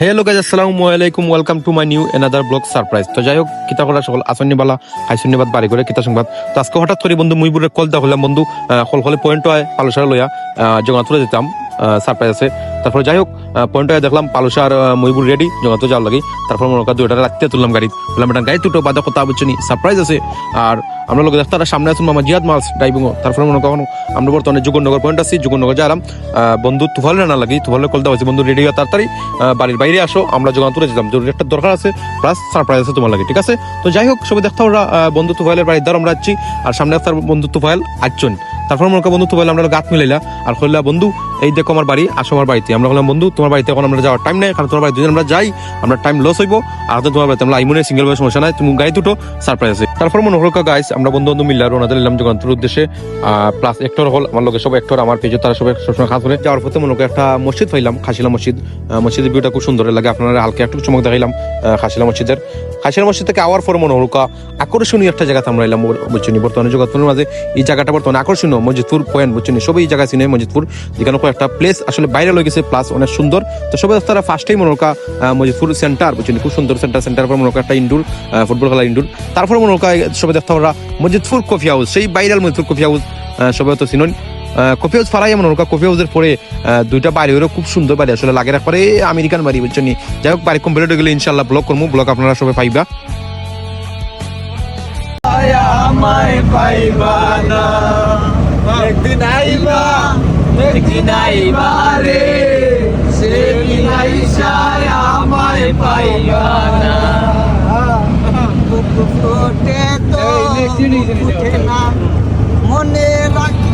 Hello guys আসসালামু আলাইকুম welcome to my new another blog surprise তো যাই হোক কিতা করা সকল আসন্নি বালা হাইসন্নিবাদ বাড়ি করে কিতা সংবাদ। তো আজকে হঠাৎ করে বন্ধু, মুইবুরের কল দা হলাম বন্ধু হল হলে পয়েন্ট হয় পালসার লইয়া জগন্নাথপুরে যেতাম। সারপ্রাইজ আছে। তারপরে যাই হোক পয়েন্ট হয়ে দেখলাম পালসার মইবুর রেডি জগন্নাথ যাওয়ার লাগে। তারপর মনে কর দুইটা রাত্রে তুললাম গাড়ি বললাম এটা গাড়ি দুটো বাদে কথা বুঝছি সারপ্রাইজ আছে। আর আমরা লোক দেখতে সামনে আছেন মামা জিয়াদ মালস ড্রাইভিং তারপরে মনে কখনো আমরা বর্তমানে যুগনগর পয়েন্ট আছি যুগনগর যালাম বন্ধু তুফালে না লাগি, তুফালে কল দেওয়া হয়েছে, বন্ধু রেডি হয়ে তাড়াতাড়ি বাড়ির বাইরে আসো, আমরা যখন তুলে যেতাম। জরুরি একটা দরকার আছে প্লাস সারপ্রাইজ আছে তোমার লাগে, ঠিক আছে? তো যাই হোক সবাই দেখতে ওরা বন্ধু তুফাইলের বাড়ির দ্বার আমরা যাচ্ছি, আর সামনে আসতার বন্ধু তুফাইল আটজন। তারপর মনে করো বন্ধু তুফাইল আমরা গাত মিলাইলা, আর কইলা, বন্ধু এই দেখো আমার বাড়ি, আসো আমার বাড়িতে। আমরা বললাম, বন্ধু, তোমার বাড়িতে এখন আমরা যাওয়ার টাইম নেই, কারণ তোমার বাড়িতে যদি আমরা যাই, আমরা টাইম লস হইব, আর তোমার বাড়িতে আমরা সিঙ্গেল বয়স, সমস্যা নাই, তুমি গাড়ি দুটো সারপ্রাইজ আছে। তারপর মনে করো গাইস আমরা বন্ধু বন্ধু মিললাম রোনা দিলাম জগন্নাথের উদ্দেশ্যে প্লাস একটর হল, আমার লোকের সব একটর আমার পেজে তারা সবাই সবসময় খাস করে যাওয়ার পথে মনে একটা মসজিদ পাইলাম, খাসিলা মসজিদ মসজিদের ভিউটা খুব সুন্দর লাগে, আপনারা হালকা একটু চমক দেখাইলাম খাসিলা মসজিদের। খাসিলা মসজিদ থেকে আওয়ার পর মনে হলো আকর্ষণীয় একটা জায়গাতে আমরা এলাম বুঝছি বর্তমানে জগৎপুরের মাঝে, এই জায়গাটা বর্তমানে আকর্ষণীয়, মসজিদপুর পয়েন্ট বুঝছি সবই এই জায়গা চিনে মসজিদপুর, যেখানে একটা প্লেস আসলে বাইরে লয়ে গেছে প্লাস অনেক সুন্দর। তো সবাই তারা ফার্স্টেই মনে হোক মসজিদপুর সেন্টার বুঝছি খুব সুন্দর সেন্টার সেন্টার পর মনে হোক একটা ইন্ডোর ফুটবল খেলা ইন্ডোর তারপর মনে হোক সবাই দেখতে আমরা মসজিদপুর কফি হাউস সেই বাইরাল মসজিদপুর কফি হাউস সবাই তো চিনুন। কফি হাউস ফারাই মনে হোক কফি হাউসের পরে দুইটা বাড়ি হলো খুব সুন্দর বাড়ি। আসলে লাগে রাখবারে আমেরিকান বাড়ি, বুঝছেন যাই হোক, বাড়ি কমপ্লিট হয়ে গেলে ইনশাল্লাহ ব্লগ করব ব্লগ আপনারা সবাই পাইবা। পাইবা না। একদিন আইবা রে সেদিন আইসায় আমায় পাইবা না? ফুটে তো ফুটে না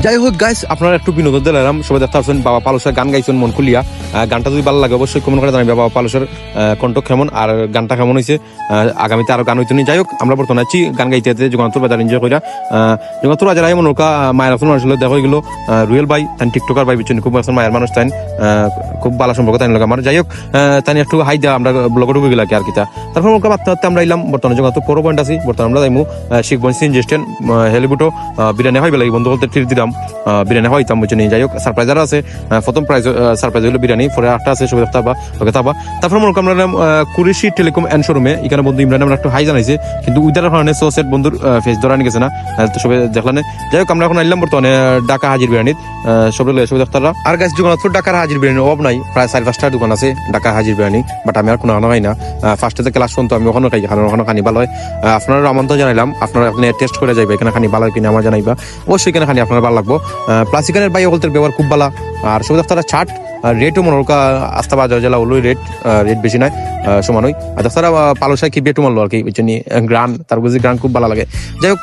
যাই হোক গাইস আপনারা একটু বিনোদন দিলাম সবাই দেখতে পাচ্ছেন, বাবা পালসের গান গাইছেন, মন খুলিয়া। গানটা যদি ভালো লাগে, অবশ্যই কমেন্ট করে জানাবে বাবা পালসের কণ্ঠ কেমন আর গানটা কেমন হয়েছে আগামীতে আরও গান হইতে যাই হোক আমরা বর্তমানে আছি গান গাইতে যেতে জগন্নাথ বাজার এনজয় কইরা। জগন্নাথ বাজার আই মনোকা মায়ের আসল মানুষ দেখা গেলো। রুয়েল ভাই তাই টিকটকার ভাই বিচ্ছিন্ন খুব আসল মায়ের মানুষ তাই খুব ভালো সম্পর্ক তাই লাগে আমার। যাই হোক তাই একটু হাই দেওয়া আমরা ব্লগে ঢুকে গেলাম আর কিতা তারপর মনে বার্তা বার্তা আমরা এলাম বর্তমানে জগন্নাথ পৌর পয়েন্ট আছি। বর্তমানে আমরা যাইমু শিখবন সিন জেস্টেন হেলিবুটো বিরিয়ানি হয় বেলা বন্ধু বলতে ট্রিট দিলাম বিরিয়ানি হইতাম বুঝছি যাই হোক সারপ্রাইজার আছে প্রথম প্রাইজ সারপ্রাইজ হলো বিরিয়ানি। পরে আটটা আছে সবাই পাবা ওকে তাবা। তারপর মনে আমরা কুরিশি টেলিকম এন্ড শোরুমে। এখানে বন্ধু ইমরান আমরা একটু হাই জানাইছে, কিন্তু উইদার কারণে সোসেট বন্ধুর ফেস ধরা নিয়ে গেছে না। তো সবাই দেখলাম যাই হোক, আমরা এখন আইলাম বর্তমানে ঢাকা হাজির বিরিয়ানির। সবাই সবাই দেখতারা আর গাছ জগন্নাথপুর ঢাকার হাজির বিরিয়ানি অভাব নাই। প্রায় চার পাঁচটা দোকান আছে ঢাকা হাজির বিরিয়ানি বাট আমি আর কোনো খাই না। ফার্স্টে থেকে ক্লাস শুনতো, আমি ওখানে খাই, কারণ ওখানে খানি ভালো হয়। আপনারা আমন্ত্রণ জানাইলাম, আপনারা আপনি টেস্ট করে যাইবে, এখানে খানি ভালো হয় কিনা আমার জানাইবা। অবশ্যই এখানে খানি আপনার ভালো লাগবো প্লাস এখানের বাই হলতের ব্যবহার খুব ভালো। আর সবুজ দেখতারা ছাট রেটও মনে হোক আস্তা বাজার জেলা হলো রেট রেট বেশি আহ, সমান হয় আর তাছাড়া পালসায় কি বেটু মারলো আর কি বুঝছেন গ্রান তার বুঝি গ্রান খুব ভালো লাগে। যাই হোক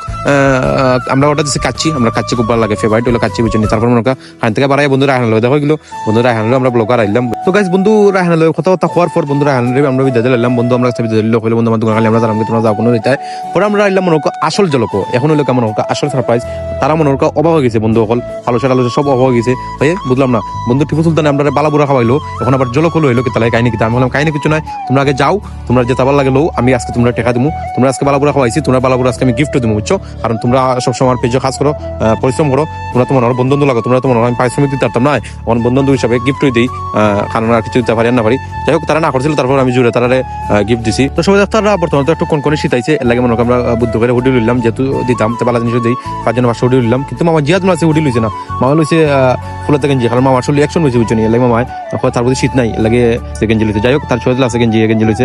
আমরা ওটা দিচ্ছি কাচ্ছি আমরা কাচ্ছি খুব ভালো লাগে ফেভারিট হলো কাচ্ছি বুঝছেন? তারপর মনে হোক হান থেকে বাড়াই বন্ধু রায়হান লো দেখা গেলো বন্ধু রায়হান লো আমরা ব্লগার আইলাম তো গাইজ বন্ধু রায়হান লো কথা কথা হওয়ার পর বন্ধু রায়হান রে আমরা বিদ্যালয় এলাম বন্ধু, আমরা বিদ্যালয় লোক হইল বন্ধু, আমার দোকান আমরা জানাম তোমরা কোনো দিতে পরে আমরা আইলাম মনে আসল জলক। এখন হলো কেমন হোক, আসল সারপ্রাইজ তারা মনে হোক অবাক হয়ে গেছে, বন্ধু সকল আলোচনা আলোচনা, সব অবাক হয়ে গেছে। হয়ে বুঝলাম না। বন্ধু, টিপু সুলতান আমরা বালাবুরা খাওয়াইলো, এখন আবার জলক হলো হইল কি তাহলে কাহিনী কি আমি বললাম, কাহিনী কিছু নাই তোমরা আগে যাও, তোমরা যে তাবার লাগে লো আমি আজকে তোমরা টেকা দিবো তোমরা আজকে বালাবুরা খাওয়াইছি, তোমরা বালাবুরা আজকে আমি গিফট দিমু, বুঝছ? কারণ তোমরা সবসময় আমার পেজে কাজ করো পরিশ্রম করো, তোমরা তোমার বন্ধু বন্ধু লাগো, তোমরা তোমার আমি পারিশ্রমিক দিতে পারতাম না আমার বন্ধু হিসাবে গিফটই দিই কারণ আর কিছু দিতে পারি না পারি। যাই হোক, তারা না করছিল, তারপর আমি জুড়ে তারা গিফট দিছি। তো সবাই তারা বর্তমানে একটু কোন কোন শীতাইছে, এর লাগে মনে আমরা বুদ্ধ করে হুডি লইলাম, যেহেতু দিতাম, তো বালা জিনিস দিই পাঁচ জন পাঁচশো হুডি লইলাম, কিন্তু মামা জিয়াদ আছে, হুডি লইছে না। মামা লইছে ফুলাতে গেঞ্জি, কারণ মামা আসলে একশন হয়েছে বুঝছ নি, এর লাগে মামা তার প্রতি শীত নাই লাগে গেঞ্জি লইছে। যাই হোক, তার ছয় আছে গেঞ্জি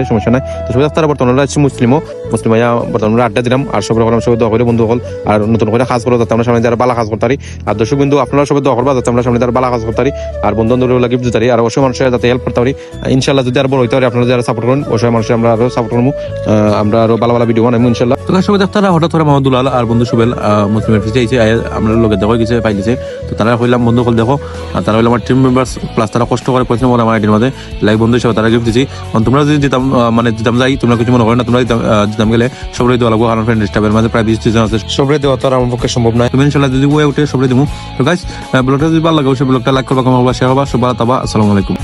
সমস্যা নাই। তো সবাই তারা বর্তমানে মুসলিমও। মুসলিম ভাইয়া বর্তমানে আড্ডা দিলাম, আর সবাই আমরা সবাই দোয়া করে বন্ধু হল আর নতুন করে কাজ করো যাতে আমরা সামনে যারা বালা কাজ করতারি। আর দর্শক বিন্দু, আপনারা সবাই দোয়া করবা যাতে আমরা সামনে যারা বালা কাজ করতারি, আর বন্ধু বান্ধব পারি আর অবশ্যই মানুষের যাতে হেল্প করতে পারি ইনশাল্লাহ যদি আর বড় হইতে পারি, আপনারা যারা সাপোর্ট করেন অবশ্যই মানুষের আমরা সাপোর্ট করব আমরা আরও ভালো ভালো ভিডিও বানাবো ইনশাল্লাহ তো তার সবাই দেখতারা হঠাৎ করে আর বন্ধু সুবেল মুসলিমের ফিসে আমরা লোকে দেখো গেছে, পাই গেছে। তো তারা হইলাম বন্ধু হল দেখো তারা হইল আমার টিম মেম্বার্স প্লাস তারা কষ্ট করে আমার আইডির মধ্যে। লাইক বন্ধু হিসাবে তারা গিফট দিচ্ছি তোমরা যদি যেতাম মানে যেতাম যাই তোমরা কিছু মনে করো না তোমরা যেতাম গেলে সবাই দেওয়া লাগবো কারণ ফ্রেন্ড স্টাফের মাঝে প্রায় বিশ জন আছে। সবাই দেওয়া তো আর আমার পক্ষে সম্ভব নয়। তুমি ইনশাল্লাহ যদি ওয়ে উঠে সবাই দেবো তো গাইস ব্লগটা যদি ভালো লাগে অবশ্যই ব্লগটা লাইক করবা কমাবা শেয়ার হবা তাবা আসসালামু আলাইকুম।